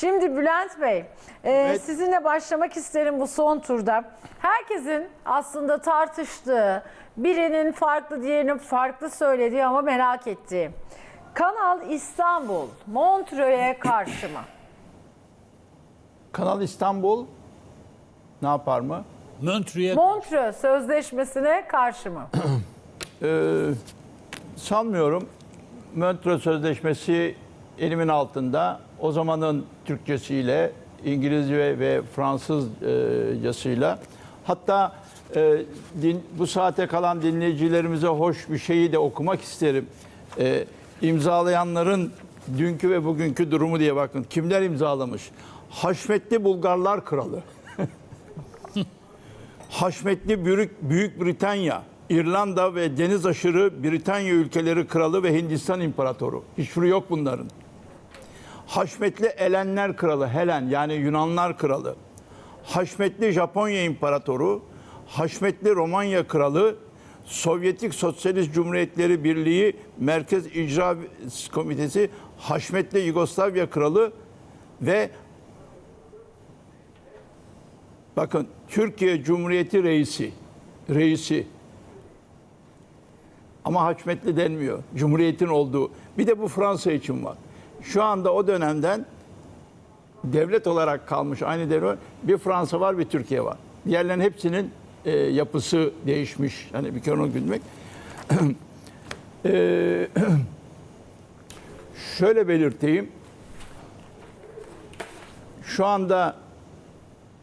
Şimdi Bülent Bey, e, Evet. sizinle başlamak isterim bu son turda. Herkesin aslında tartıştığı, birinin farklı, diğerinin farklı söylediği ama merak ettiği. Kanal İstanbul, Montreux'e karşı mı? Kanal İstanbul ne yapar mı? Montreux'e Montreux Sözleşmesi'ne karşı mı? Ee, sanmıyorum. Montreux Sözleşmesi elimin altında. O zamanın Türkçesiyle, İngilizce ve Fransızcasıyla. Hatta e, din, bu saate kalan dinleyicilerimize hoş bir şeyi de okumak isterim. E, imzalayanların dünkü ve bugünkü durumu diye bakın. Kimler imzalamış? Haşmetli Bulgarlar Kralı. Haşmetli Büyük, Büyük Britanya, İrlanda ve deniz aşırı Britanya ülkeleri kralı ve Hindistan imparatoru. Hiçbiri yok bunların. Haşmetli Elenler kralı, Helen yani Yunanlar kralı. Haşmetli Japonya imparatoru, Haşmetli Romanya kralı, Sovyetik Sosyalist Cumhuriyetleri Birliği Merkez İcra Komitesi, Haşmetli Yugoslavya kralı ve Bakın Türkiye Cumhuriyeti reisi, reisi. Ama haşmetli denmiyor. Cumhuriyetin olduğu. Bir de bu Fransa için var. Şu anda o dönemden devlet olarak kalmış aynı devlet. Bir Fransa var, bir Türkiye var. Diğerlerinin hepsinin e, yapısı değişmiş. Hani bir kere onu bilmek. E, şöyle belirteyim. Şu anda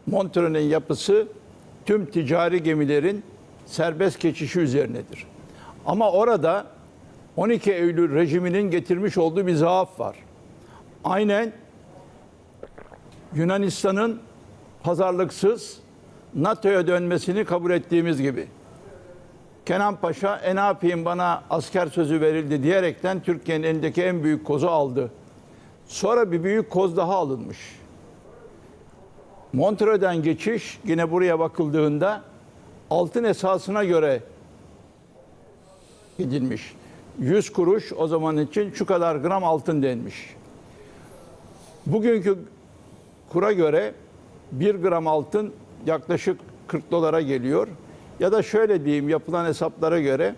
Montreux'un yapısı tüm ticari gemilerin serbest geçişi üzerinedir. Ama orada 12 Eylül rejiminin getirmiş olduğu bir zaaf var. Aynen Yunanistan'ın pazarlıksız NATO'ya dönmesini kabul ettiğimiz gibi. Kenan Paşa e ne yapayım bana asker sözü verildi diyerekten Türkiye'nin elindeki en büyük kozu aldı. Sonra bir büyük koz daha alınmış. Montreux'den geçiş yine buraya bakıldığında altın esasına göre gidilmiş. 100 kuruş o zaman için şu kadar gram altın denmiş. Bugünkü kura göre 1 gram altın yaklaşık 40 dolara geliyor. Ya da şöyle diyeyim yapılan hesaplara göre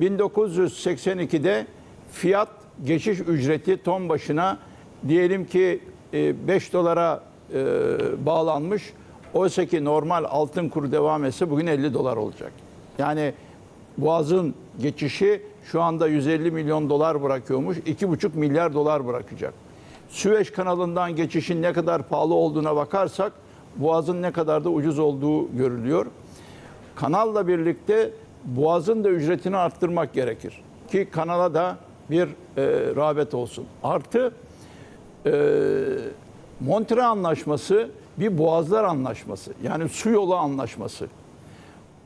1982'de fiyat geçiş ücreti ton başına diyelim ki e, 5 dolara e, bağlanmış. Oysa ki normal altın kuru devam etse bugün 50 dolar olacak. Yani Boğaz'ın geçişi şu anda 150 milyon dolar bırakıyormuş. 2,5 milyar dolar bırakacak. Süveyş kanalından geçişin ne kadar pahalı olduğuna bakarsak Boğaz'ın ne kadar da ucuz olduğu görülüyor. Kanalla birlikte Boğaz'ın da ücretini arttırmak gerekir. Ki kanala da bir e, rağbet olsun. Artı e, Montre Anlaşması bir boğazlar anlaşması. Yani su yolu anlaşması.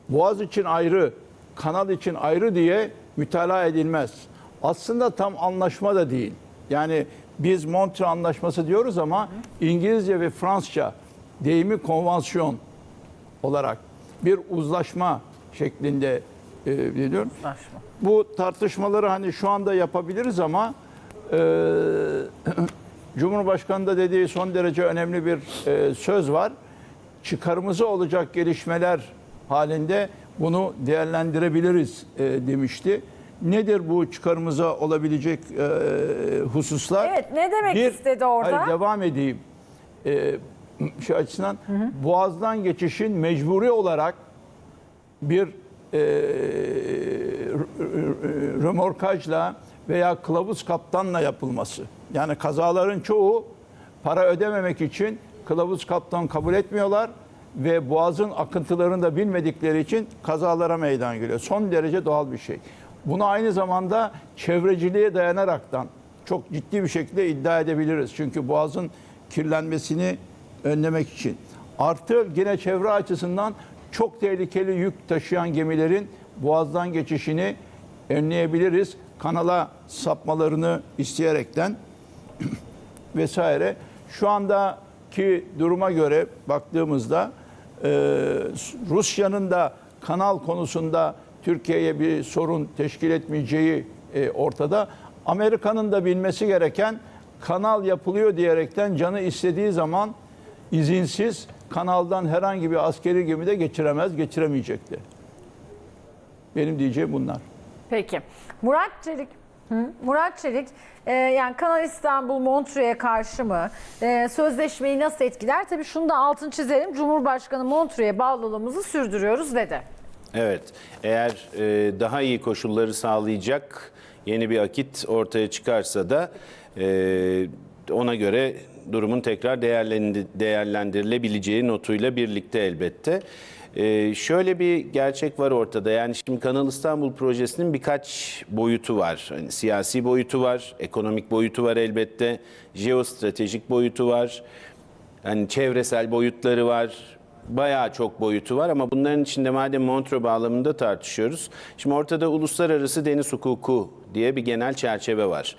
Boğaz için ayrı, kanal için ayrı diye mütalaa edilmez. Aslında tam anlaşma da değil. Yani biz Montre Anlaşması diyoruz ama İngilizce ve Fransızca deyimi konvansiyon olarak bir uzlaşma şeklinde e, biliyorum. Anlaşma. Bu tartışmaları hani şu anda yapabiliriz ama e, Cumhurbaşkanı da dediği son derece önemli bir e, söz var. Çıkarımızı olacak gelişmeler halinde bunu değerlendirebiliriz e, demişti. Nedir bu çıkarımıza olabilecek e, hususlar? Evet, ne demek istedi orada? Hayır, devam edeyim. E, şey açısından Boğaz'dan geçişin mecburi olarak bir e, römorkajla veya kılavuz kaptanla yapılması. Yani kazaların çoğu para ödememek için kılavuz kaptan kabul etmiyorlar ve boğazın akıntılarını da bilmedikleri için kazalara meydan geliyor. Son derece doğal bir şey. Bunu aynı zamanda çevreciliğe dayanaraktan çok ciddi bir şekilde iddia edebiliriz. Çünkü boğazın kirlenmesini önlemek için. Artı yine çevre açısından çok tehlikeli yük taşıyan gemilerin boğazdan geçişini önleyebiliriz. Kanala sapmalarını isteyerekten vesaire. Şu andaki duruma göre baktığımızda e, Rusya'nın da kanal konusunda Türkiye'ye bir sorun teşkil etmeyeceği e, ortada. Amerika'nın da bilmesi gereken kanal yapılıyor diyerekten canı istediği zaman izinsiz kanaldan herhangi bir askeri gemide geçiremez, geçiremeyecekti. Benim diyeceğim bunlar. Peki. Murat Çelik? Murat Çelik, e, yani Kanal İstanbul Montreux'e karşı mı? E, sözleşmeyi nasıl etkiler? Tabii şunu da altını çizelim. Cumhurbaşkanı Montreux'e bağlılığımızı sürdürüyoruz dedi. Evet, eğer e, daha iyi koşulları sağlayacak yeni bir akit ortaya çıkarsa da e, ona göre durumun tekrar değerlendi- değerlendirilebileceği notuyla birlikte elbette. E, şöyle bir gerçek var ortada. Yani şimdi Kanal İstanbul projesinin birkaç boyutu var. Hani siyasi boyutu var, ekonomik boyutu var elbette, jeostratejik boyutu var. Yani çevresel boyutları var. Bayağı çok boyutu var ama bunların içinde madem Montreux bağlamında tartışıyoruz. Şimdi ortada uluslararası deniz hukuku diye bir genel çerçeve var.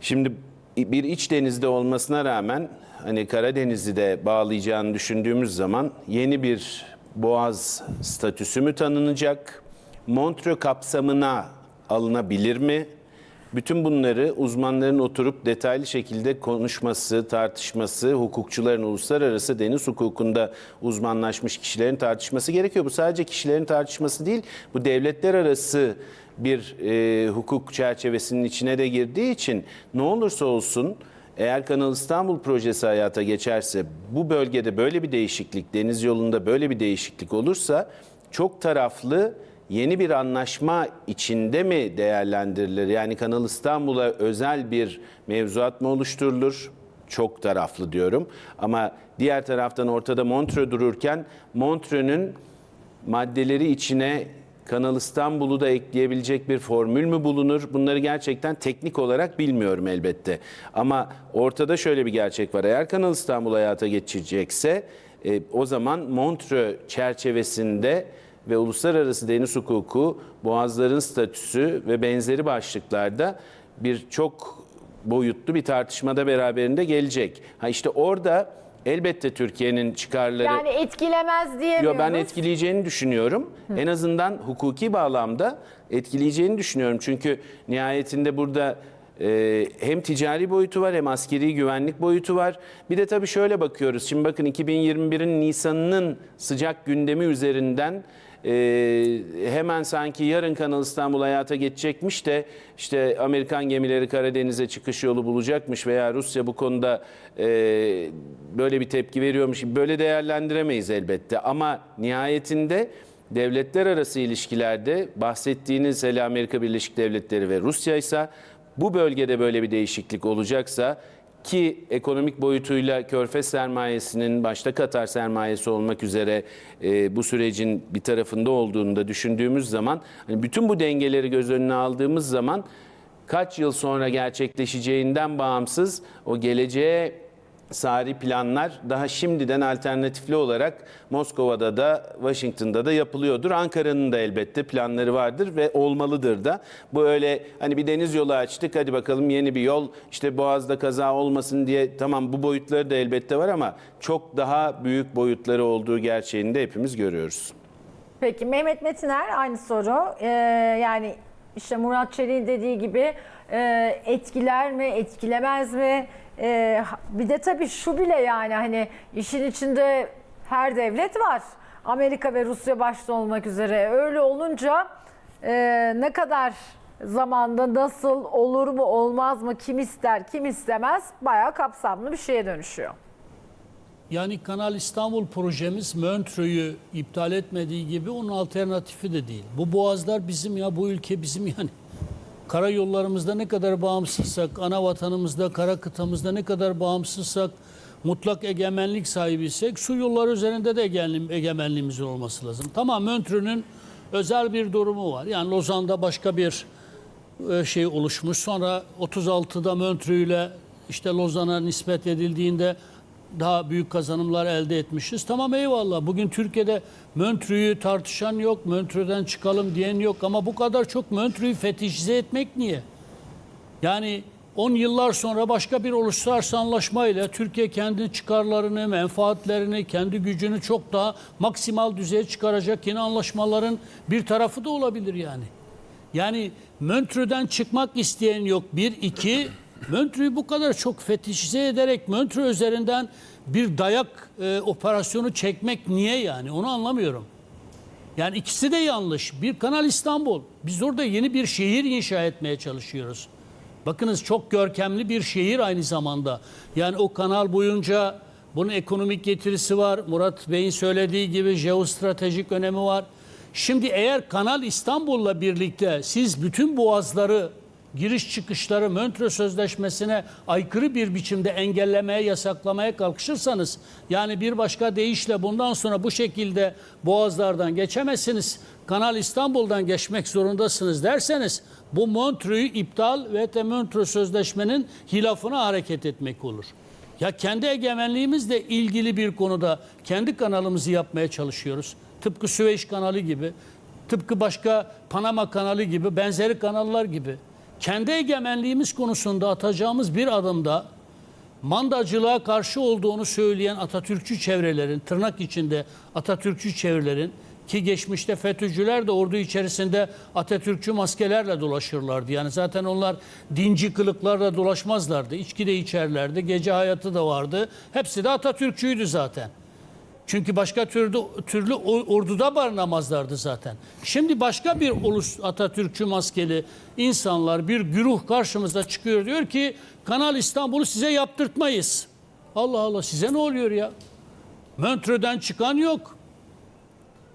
Şimdi bir iç denizde olmasına rağmen hani Karadeniz'i de bağlayacağını düşündüğümüz zaman yeni bir boğaz statüsü mü tanınacak? Montreux kapsamına alınabilir mi? Bütün bunları uzmanların oturup detaylı şekilde konuşması, tartışması, hukukçuların uluslararası deniz hukukunda uzmanlaşmış kişilerin tartışması gerekiyor. Bu sadece kişilerin tartışması değil, bu devletler arası bir e, hukuk çerçevesinin içine de girdiği için ne olursa olsun eğer Kanal İstanbul projesi hayata geçerse bu bölgede böyle bir değişiklik, deniz yolunda böyle bir değişiklik olursa çok taraflı yeni bir anlaşma içinde mi değerlendirilir? Yani Kanal İstanbul'a özel bir mevzuat mı oluşturulur? Çok taraflı diyorum. Ama diğer taraftan ortada Montreux dururken Montreux'ün maddeleri içine Kanal İstanbul'u da ekleyebilecek bir formül mü bulunur? Bunları gerçekten teknik olarak bilmiyorum elbette. Ama ortada şöyle bir gerçek var. Eğer Kanal İstanbul hayata geçirecekse e, o zaman Montreux çerçevesinde ve uluslararası deniz hukuku, boğazların statüsü ve benzeri başlıklarda bir çok boyutlu bir tartışmada beraberinde gelecek. Ha işte orada elbette Türkiye'nin çıkarları Yani etkilemez Yo, diyemiyoruz. ben etkileyeceğini düşünüyorum. En azından hukuki bağlamda etkileyeceğini düşünüyorum. Çünkü nihayetinde burada e, hem ticari boyutu var hem askeri güvenlik boyutu var. Bir de tabii şöyle bakıyoruz. Şimdi bakın 2021'in Nisan'ının sıcak gündemi üzerinden e, hemen sanki yarın Kanal İstanbul hayata geçecekmiş de işte Amerikan gemileri Karadeniz'e çıkış yolu bulacakmış veya Rusya bu konuda e, böyle bir tepki veriyormuş. Böyle değerlendiremeyiz elbette ama nihayetinde devletler arası ilişkilerde bahsettiğiniz hele Amerika Birleşik Devletleri ve Rusya ise bu bölgede böyle bir değişiklik olacaksa ki ekonomik boyutuyla Körfez sermayesinin başta Katar sermayesi olmak üzere e, bu sürecin bir tarafında olduğunu da düşündüğümüz zaman hani bütün bu dengeleri göz önüne aldığımız zaman kaç yıl sonra gerçekleşeceğinden bağımsız o geleceğe sari planlar daha şimdiden alternatifli olarak Moskova'da da Washington'da da yapılıyordur. Ankara'nın da elbette planları vardır ve olmalıdır da. Bu öyle hani bir deniz yolu açtık hadi bakalım yeni bir yol işte Boğaz'da kaza olmasın diye tamam bu boyutları da elbette var ama çok daha büyük boyutları olduğu gerçeğini de hepimiz görüyoruz. Peki Mehmet Metiner aynı soru. Ee, yani işte Murat Çelik'in dediği gibi e, etkiler mi, etkilemez mi? Ee, bir de tabii şu bile yani hani işin içinde her devlet var. Amerika ve Rusya başta olmak üzere. Öyle olunca e, ne kadar zamanda nasıl olur mu olmaz mı kim ister kim istemez bayağı kapsamlı bir şeye dönüşüyor. Yani Kanal İstanbul projemiz Montreux'u iptal etmediği gibi onun alternatifi de değil. Bu boğazlar bizim ya bu ülke bizim yani. Karayollarımızda ne kadar bağımsızsak, ana vatanımızda, kara kıtamızda ne kadar bağımsızsak, mutlak egemenlik sahibiysek su yolları üzerinde de egemenli- egemenliğimizin olması lazım. Tamam Montreux'un özel bir durumu var. Yani Lozan'da başka bir e, şey oluşmuş. Sonra 36'da Montreux ile işte Lozan'a nispet edildiğinde daha büyük kazanımlar elde etmişiz. Tamam eyvallah. Bugün Türkiye'de Montreux'u tartışan yok. Montreux'den çıkalım diyen yok. Ama bu kadar çok Montreux'u fetişize etmek niye? Yani 10 yıllar sonra başka bir uluslararası anlaşmayla Türkiye kendi çıkarlarını, menfaatlerini, kendi gücünü çok daha maksimal düzeye çıkaracak yeni anlaşmaların bir tarafı da olabilir yani. Yani Montreux'den çıkmak isteyen yok. Bir, iki, Montreux'u bu kadar çok fetişize ederek Montreux üzerinden bir dayak e, operasyonu çekmek niye yani onu anlamıyorum. Yani ikisi de yanlış. Bir Kanal İstanbul. Biz orada yeni bir şehir inşa etmeye çalışıyoruz. Bakınız çok görkemli bir şehir aynı zamanda. Yani o kanal boyunca bunun ekonomik getirisi var. Murat Bey'in söylediği gibi jeostratejik önemi var. Şimdi eğer Kanal İstanbul'la birlikte siz bütün boğazları giriş çıkışları Montreux Sözleşmesi'ne aykırı bir biçimde engellemeye, yasaklamaya kalkışırsanız yani bir başka deyişle bundan sonra bu şekilde boğazlardan geçemezsiniz. Kanal İstanbul'dan geçmek zorundasınız derseniz bu Montreux'u iptal ve de Montreux Sözleşmenin hilafına hareket etmek olur. Ya kendi egemenliğimizle ilgili bir konuda kendi kanalımızı yapmaya çalışıyoruz. Tıpkı Süveyş kanalı gibi, tıpkı başka Panama kanalı gibi, benzeri kanallar gibi. Kendi egemenliğimiz konusunda atacağımız bir adımda mandacılığa karşı olduğunu söyleyen Atatürkçü çevrelerin, tırnak içinde Atatürkçü çevrelerin ki geçmişte FETÖ'cüler de ordu içerisinde Atatürkçü maskelerle dolaşırlardı. Yani zaten onlar dinci kılıklarla dolaşmazlardı. İçki de içerlerdi, gece hayatı da vardı. Hepsi de Atatürkçüydü zaten. Çünkü başka türlü, türlü orduda barınamazlardı zaten. Şimdi başka bir ulus Atatürkçü maskeli insanlar bir güruh karşımıza çıkıyor diyor ki Kanal İstanbul'u size yaptırtmayız. Allah Allah size ne oluyor ya? Montreux'den çıkan yok.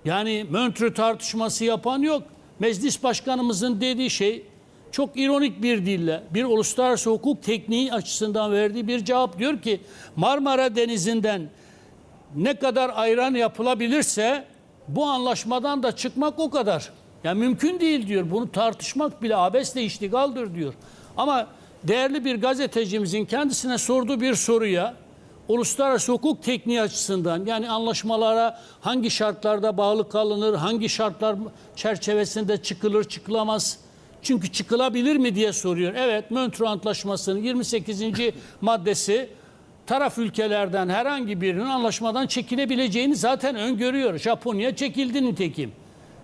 Yani Montreux tartışması yapan yok. Meclis başkanımızın dediği şey çok ironik bir dille bir uluslararası hukuk tekniği açısından verdiği bir cevap diyor ki Marmara Denizi'nden ne kadar ayran yapılabilirse bu anlaşmadan da çıkmak o kadar. Yani mümkün değil diyor. Bunu tartışmak bile abesle iştigaldir diyor. Ama değerli bir gazetecimizin kendisine sorduğu bir soruya uluslararası hukuk tekniği açısından yani anlaşmalara hangi şartlarda bağlı kalınır, hangi şartlar çerçevesinde çıkılır, çıkılamaz. Çünkü çıkılabilir mi diye soruyor. Evet, Montreux Antlaşması'nın 28. maddesi taraf ülkelerden herhangi birinin anlaşmadan çekilebileceğini zaten öngörüyor. Japonya çekildi nitekim.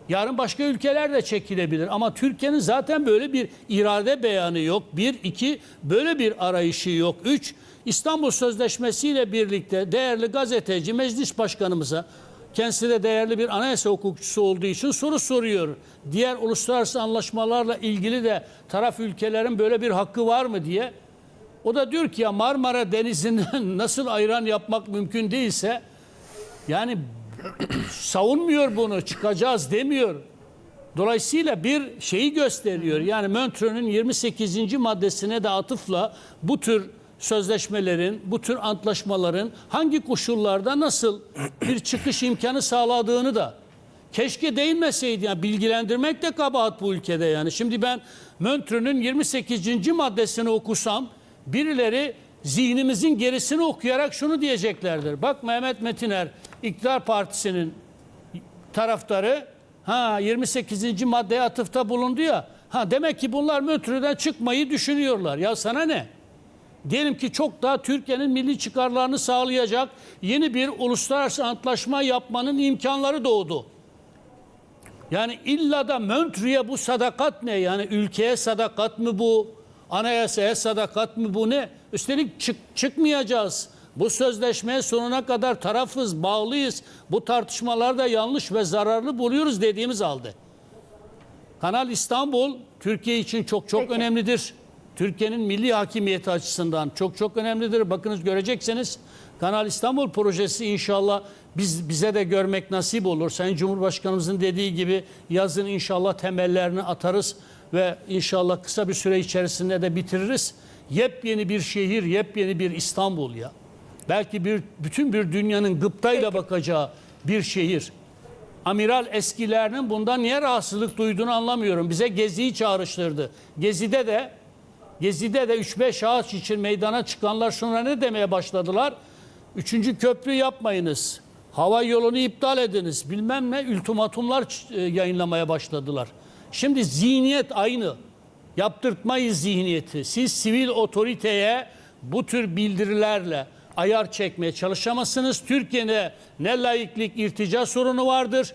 Yarın başka ülkeler de çekilebilir ama Türkiye'nin zaten böyle bir irade beyanı yok. Bir, iki böyle bir arayışı yok. Üç, İstanbul Sözleşmesi ile birlikte değerli gazeteci meclis başkanımıza kendisi de değerli bir anayasa hukukçusu olduğu için soru soruyor. Diğer uluslararası anlaşmalarla ilgili de taraf ülkelerin böyle bir hakkı var mı diye. O da diyor ki ya Marmara Denizi'nden nasıl ayran yapmak mümkün değilse yani savunmuyor bunu çıkacağız demiyor. Dolayısıyla bir şeyi gösteriyor. Yani Montreux'un 28. maddesine de atıfla bu tür sözleşmelerin, bu tür antlaşmaların hangi koşullarda nasıl bir çıkış imkanı sağladığını da keşke değinmeseydi. Yani bilgilendirmek de kabahat bu ülkede yani. Şimdi ben Montreux'un 28. maddesini okusam birileri zihnimizin gerisini okuyarak şunu diyeceklerdir. Bak Mehmet Metiner İktidar Partisi'nin taraftarı ha 28. maddeye atıfta bulundu ya. Ha demek ki bunlar Montreux'den çıkmayı düşünüyorlar. Ya sana ne? Diyelim ki çok daha Türkiye'nin milli çıkarlarını sağlayacak yeni bir uluslararası antlaşma yapmanın imkanları doğdu. Yani illa da Montreux'e bu sadakat ne? Yani ülkeye sadakat mı bu? Anayasaya sadakat mı bu ne? Üstelik çık, çıkmayacağız. Bu sözleşmeye sonuna kadar tarafız, bağlıyız. Bu tartışmalarda yanlış ve zararlı buluyoruz dediğimiz halde. Kanal İstanbul Türkiye için çok çok Peki. önemlidir. Türkiye'nin milli hakimiyeti açısından çok çok önemlidir. Bakınız göreceksiniz Kanal İstanbul projesi inşallah biz bize de görmek nasip olur. Sayın Cumhurbaşkanımızın dediği gibi yazın inşallah temellerini atarız ve inşallah kısa bir süre içerisinde de bitiririz. Yepyeni bir şehir, yepyeni bir İstanbul ya. Belki bir bütün bir dünyanın gıptayla bakacağı bir şehir. Amiral eskilerinin bundan niye rahatsızlık duyduğunu anlamıyorum. Bize Gezi'yi çağrıştırdı. Gezi'de de Gezi'de de 3-5 ağaç için meydana çıkanlar sonra ne demeye başladılar? Üçüncü köprü yapmayınız. Hava yolunu iptal ediniz. Bilmem ne ultimatumlar e, yayınlamaya başladılar. Şimdi zihniyet aynı. Yaptırtmayız zihniyeti. Siz sivil otoriteye bu tür bildirilerle ayar çekmeye çalışamazsınız. Türkiye'de ne laiklik irtica sorunu vardır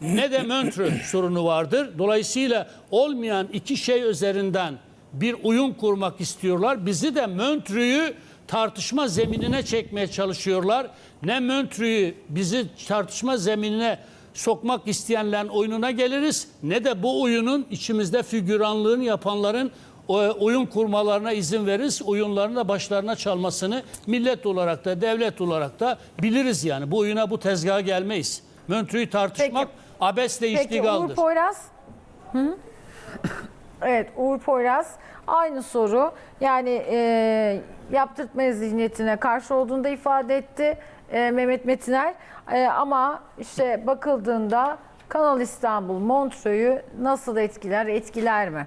ne de Montreux sorunu vardır. Dolayısıyla olmayan iki şey üzerinden bir oyun kurmak istiyorlar. Bizi de Montreux'u tartışma zeminine çekmeye çalışıyorlar. Ne Montreux'u bizi tartışma zeminine sokmak isteyenlerin oyununa geliriz ne de bu oyunun içimizde figüranlığını yapanların o oyun kurmalarına izin veririz. Oyunlarını da başlarına çalmasını millet olarak da devlet olarak da biliriz yani. Bu oyuna bu tezgaha gelmeyiz. Montreux'u tartışmak Peki. abesle Peki Uğur iştigaldir. Poyraz? Hı? Evet Uğur Poyraz aynı soru. Yani e, yaptırtma zihniyetine karşı olduğunu da ifade etti e, Mehmet Metiner. E, ama işte bakıldığında Kanal İstanbul Montreux'u nasıl etkiler, etkiler mi?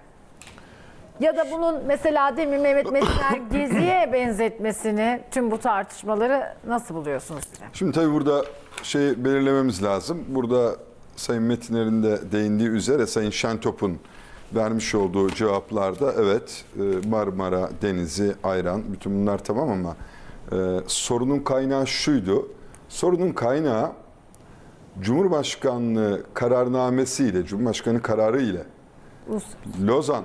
Ya da bunun mesela demin Mehmet Metiner geziye benzetmesini tüm bu tartışmaları nasıl buluyorsunuz? bize? Şimdi tabii burada şey belirlememiz lazım. Burada Sayın Metiner'in de değindiği üzere Sayın Şentop'un vermiş olduğu cevaplarda evet e, Marmara Denizi, Ayran bütün bunlar tamam ama e, sorunun kaynağı şuydu. Sorunun kaynağı Cumhurbaşkanlığı kararnamesiyle, Cumhurbaşkanı kararı ile Lozan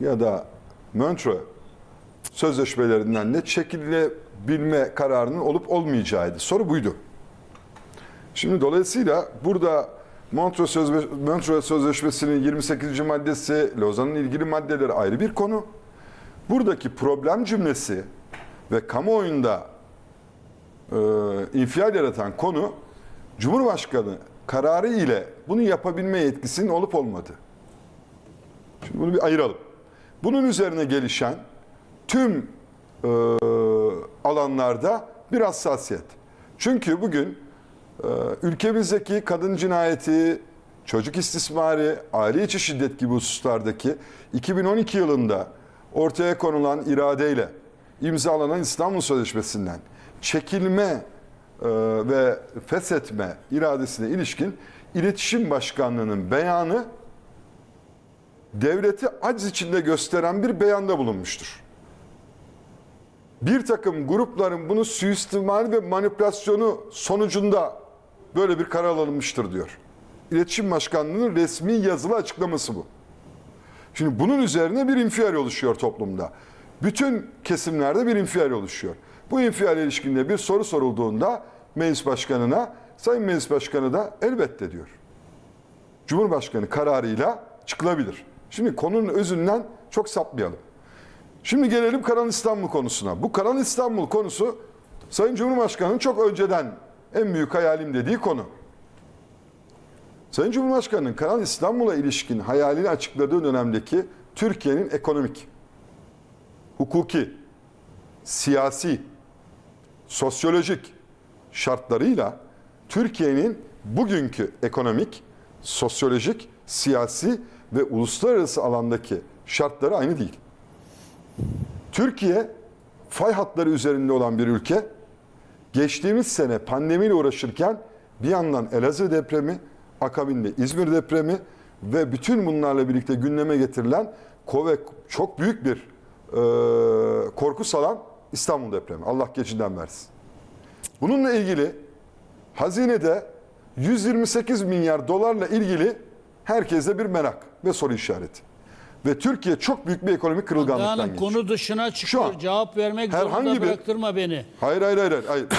ya da Montreux sözleşmelerinden ne çekilebilme kararının olup olmayacağıydı. Soru buydu. Şimdi dolayısıyla burada Montreux, Sözleş Montreux Sözleşmesi'nin 28. maddesi, Lozan'ın ilgili maddeleri ayrı bir konu. Buradaki problem cümlesi ve kamuoyunda e, infial yaratan konu Cumhurbaşkanı kararı ile bunu yapabilme yetkisinin olup olmadığı. Şimdi bunu bir ayıralım. Bunun üzerine gelişen tüm e, alanlarda bir hassasiyet. Çünkü bugün e, ülkemizdeki kadın cinayeti, çocuk istismarı, aile içi şiddet gibi hususlardaki 2012 yılında ortaya konulan iradeyle imzalanan İstanbul Sözleşmesi'nden çekilme e, ve feshetme iradesine ilişkin İletişim Başkanlığı'nın beyanı devleti aciz içinde gösteren bir beyanda bulunmuştur. Bir takım grupların bunu suistimal ve manipülasyonu sonucunda böyle bir karar alınmıştır diyor. İletişim Başkanlığı'nın resmi yazılı açıklaması bu. Şimdi bunun üzerine bir infial oluşuyor toplumda. Bütün kesimlerde bir infial oluşuyor. Bu infiale ilişkinde bir soru sorulduğunda meclis başkanına, Sayın Meclis Başkanı da elbette diyor. Cumhurbaşkanı kararıyla çıkılabilir. Şimdi konunun özünden çok sapmayalım. Şimdi gelelim Kanal İstanbul konusuna. Bu Kanal İstanbul konusu Sayın Cumhurbaşkanı'nın çok önceden en büyük hayalim dediği konu. Sayın Cumhurbaşkanı'nın Kanal İstanbul'a ilişkin hayalini açıkladığı dönemdeki Türkiye'nin ekonomik, hukuki, siyasi, sosyolojik şartlarıyla Türkiye'nin bugünkü ekonomik, sosyolojik, siyasi ve uluslararası alandaki şartları aynı değil. Türkiye fay hatları üzerinde olan bir ülke. Geçtiğimiz sene pandemiyle uğraşırken bir yandan Elazığ depremi, akabinde İzmir depremi ve bütün bunlarla birlikte gündeme getirilen ve çok büyük bir e, korku salan İstanbul depremi. Allah geçinden versin. Bununla ilgili hazinede 128 milyar dolarla ilgili herkeste bir merak ve soru işareti. Ve Türkiye çok büyük bir ekonomik kırılganlıktan Yani geçiyor. konu dışına çıkıyor. an Cevap vermek herhangi zorunda bir- bıraktırma beni. Hayır hayır hayır. hayır.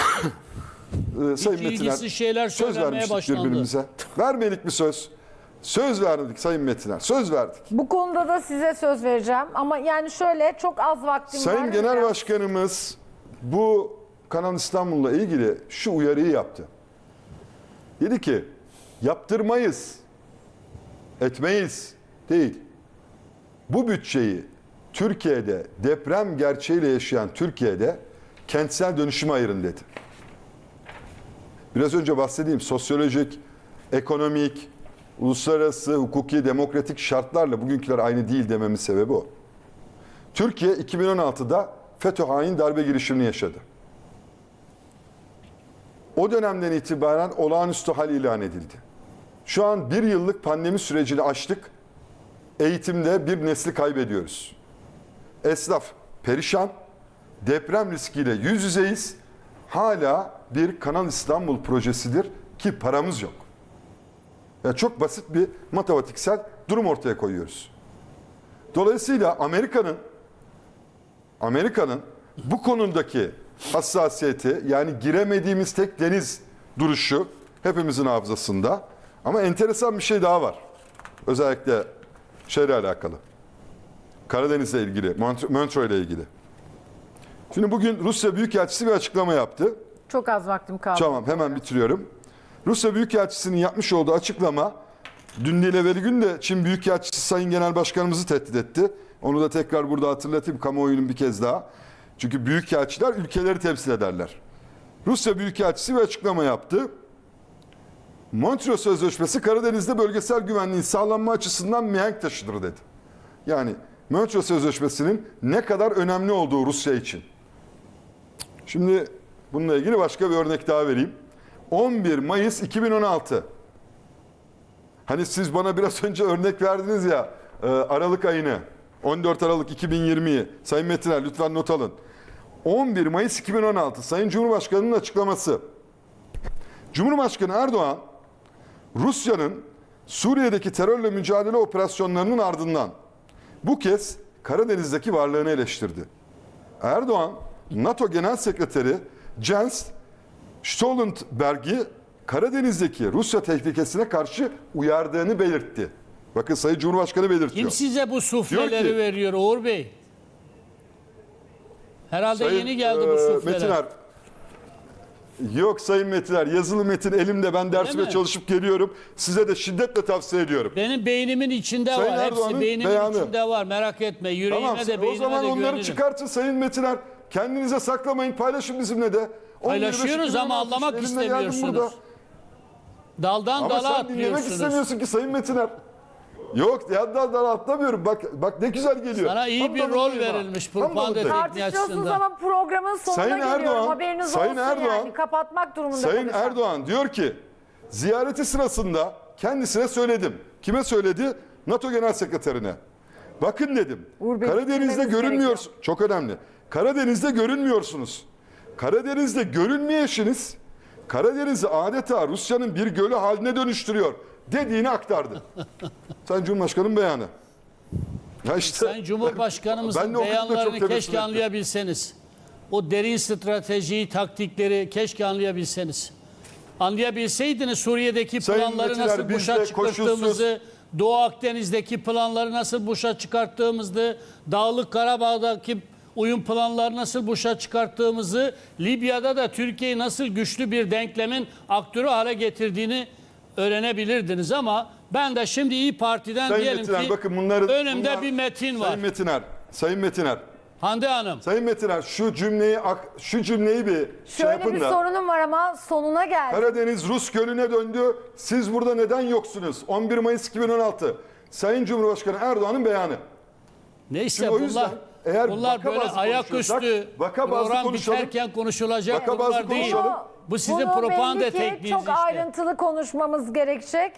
Ee, Sayın ilgisiz Metiner, şeyler söz vermiştik başlandı. birbirimize. Vermedik mi söz? Söz verdik Sayın Metiner. Söz verdik. Bu konuda da size söz vereceğim ama yani şöyle çok az vaktim var. Sayın Genel Başkanımız bu Kanal İstanbul'la ilgili şu uyarıyı yaptı. Dedi ki yaptırmayız, etmeyiz değil. Bu bütçeyi Türkiye'de deprem gerçeğiyle yaşayan Türkiye'de kentsel dönüşüme ayırın dedi. Biraz önce bahsettiğim sosyolojik, ekonomik, uluslararası, hukuki, demokratik şartlarla bugünküler aynı değil dememin sebebi o. Türkiye 2016'da FETÖ hain darbe girişimini yaşadı. O dönemden itibaren olağanüstü hal ilan edildi. Şu an bir yıllık pandemi sürecini aştık. Eğitimde bir nesli kaybediyoruz. Esnaf perişan, deprem riskiyle yüz yüzeyiz. Hala bir Kanal İstanbul projesidir ki paramız yok. Yani çok basit bir matematiksel durum ortaya koyuyoruz. Dolayısıyla Amerika'nın Amerika'nın bu konudaki hassasiyeti yani giremediğimiz tek deniz duruşu hepimizin hafızasında. Ama enteresan bir şey daha var. Özellikle şeyle alakalı. Karadeniz'le ilgili, Mont- Montreux ile ilgili. Şimdi bugün Rusya Büyükelçisi bir açıklama yaptı. Çok az vaktim kaldı. Tamam hemen bitiriyorum. Rusya Büyükelçisi'nin yapmış olduğu açıklama dün değil evveli gün de Çin Büyükelçisi Sayın Genel Başkanımızı tehdit etti. Onu da tekrar burada hatırlatayım kamuoyunun bir kez daha. Çünkü büyükelçiler ülkeleri temsil ederler. Rusya Büyükelçisi bir açıklama yaptı. Montreux Sözleşmesi Karadeniz'de bölgesel güvenliğin sağlanma açısından mihenk taşıdır dedi. Yani Montreux Sözleşmesi'nin ne kadar önemli olduğu Rusya için. Şimdi bununla ilgili başka bir örnek daha vereyim. 11 Mayıs 2016. Hani siz bana biraz önce örnek verdiniz ya e, Aralık ayını. 14 Aralık 2020'yi. Sayın Metiner lütfen not alın. 11 Mayıs 2016 Sayın Cumhurbaşkanı'nın açıklaması. Cumhurbaşkanı Erdoğan Rusya'nın Suriye'deki terörle mücadele operasyonlarının ardından bu kez Karadeniz'deki varlığını eleştirdi. Erdoğan, NATO Genel Sekreteri Jens Stoltenberg'i Karadeniz'deki Rusya tehlikesine karşı uyardığını belirtti. Bakın Sayın Cumhurbaşkanı belirtiyor. Kim size bu sufleleri ki- veriyor Uğur Bey? Herhalde Sayın, yeni geldi bu e, sufleler. Metiner. Yok Sayın Metiner, yazılı metin elimde ben dersime çalışıp geliyorum. Size de şiddetle tavsiye ediyorum. Benim beynimin içinde Sayın var. Erdoğan'ın Hepsi beynimin beyanı. içinde var. Merak etme. Yüreğime Tamam, de o beynime zaman de onları güvenirim. çıkartın Sayın Metiner. Kendinize saklamayın, paylaşın bizimle de. 11 Paylaşıyoruz ama 2016 anlamak istemiyorsunuz. burada. Daldan Ama dala sen dinlemek atlıyorsunuz. istemiyorsun ki Sayın Metiner. Yok ya da da atlamıyorum. Bak bak ne güzel geliyor. Sana iyi Tam bir rol verilmiş propaganda tekniği Tartışıyorsunuz açısından. ama programın sonuna Sayın geliyorum. Erdoğan, Haberiniz Sayın olsun Erdoğan- yani. Kapatmak durumunda Sayın kalacağım. Erdoğan diyor ki ziyareti sırasında kendisine söyledim. Kime söyledi? NATO Genel Sekreterine. Bakın dedim. Uğur Bey, Karadeniz'de görünmüyorsunuz. Çok önemli. Karadeniz'de görünmüyorsunuz. Karadeniz'de görünmeyişiniz Karadeniz'i adeta Rusya'nın bir gölü haline dönüştürüyor dediğini aktardı. Sayın Cumhurbaşkanı'nın beyanı. Ya işte Sayın Cumhurbaşkanımızın beyanlarını keşke anlayabilseniz. O derin stratejiyi, taktikleri keşke anlayabilseniz. Anlayabilseydiniz Suriye'deki Sayın planları Metiner, nasıl boşa çıkarttığımızı, Doğu Akdeniz'deki planları nasıl boşa çıkarttığımızı, Dağlık Karabağ'daki uyum planları nasıl boşa çıkarttığımızı, Libya'da da Türkiye'yi nasıl güçlü bir denklemin aktörü hale getirdiğini öğrenebilirdiniz ama ben de şimdi İyi Parti'den Sayın diyelim Metiner ki bakın bunları önümde bunlar- bir metin var. Sayın Metiner, Sayın Metiner, Hande Hanım. Sayın Metiner şu cümleyi şu cümleyi bir şey Şöyle yapın bir da. sorunum var ama sonuna geldi. Karadeniz Rus gölüne döndü. Siz burada neden yoksunuz? 11 Mayıs 2016. Sayın Cumhurbaşkanı Erdoğan'ın beyanı. Neyse Şimdi o yüzden bunlar eğer bunlar vaka böyle bazlı ayaküstü vaka bazlı program konuşalım. biterken konuşulacak Vaka bazlı konular değil. konuşalım. Bu sizin Bunu propaganda belli ki tekniğiniz çok işte. ayrıntılı konuşmamız gerekecek.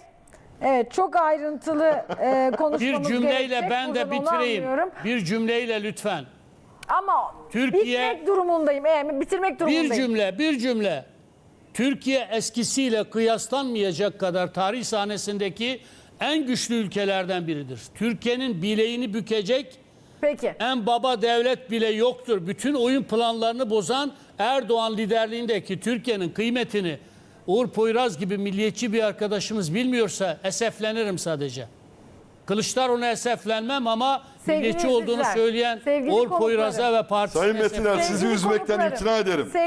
Evet çok ayrıntılı e, Bir konuşmamız cümleyle gerekecek. ben de Buradan onu bitireyim. anlıyorum. Bir cümleyle lütfen. Ama Türkiye- bitmek durumundayım. Evet, bitirmek durumundayım. Bir cümle, bir cümle. Türkiye eskisiyle kıyaslanmayacak kadar tarih sahnesindeki en güçlü ülkelerden biridir. Türkiye'nin bileğini bükecek Peki. en baba devlet bile yoktur. Bütün oyun planlarını bozan Erdoğan liderliğindeki Türkiye'nin kıymetini Uğur Poyraz gibi milliyetçi bir arkadaşımız bilmiyorsa eseflenirim sadece. Kılıçdaroğlu'na eseflenmem ama Sevgili milliyetçi olduğunu söyleyen sevgili Uğur konuklarım. Poyraz'a ve partisine Sayın Metiner eseflenirim. sizi üzmekten konuklarım, imtina ederim. sevgili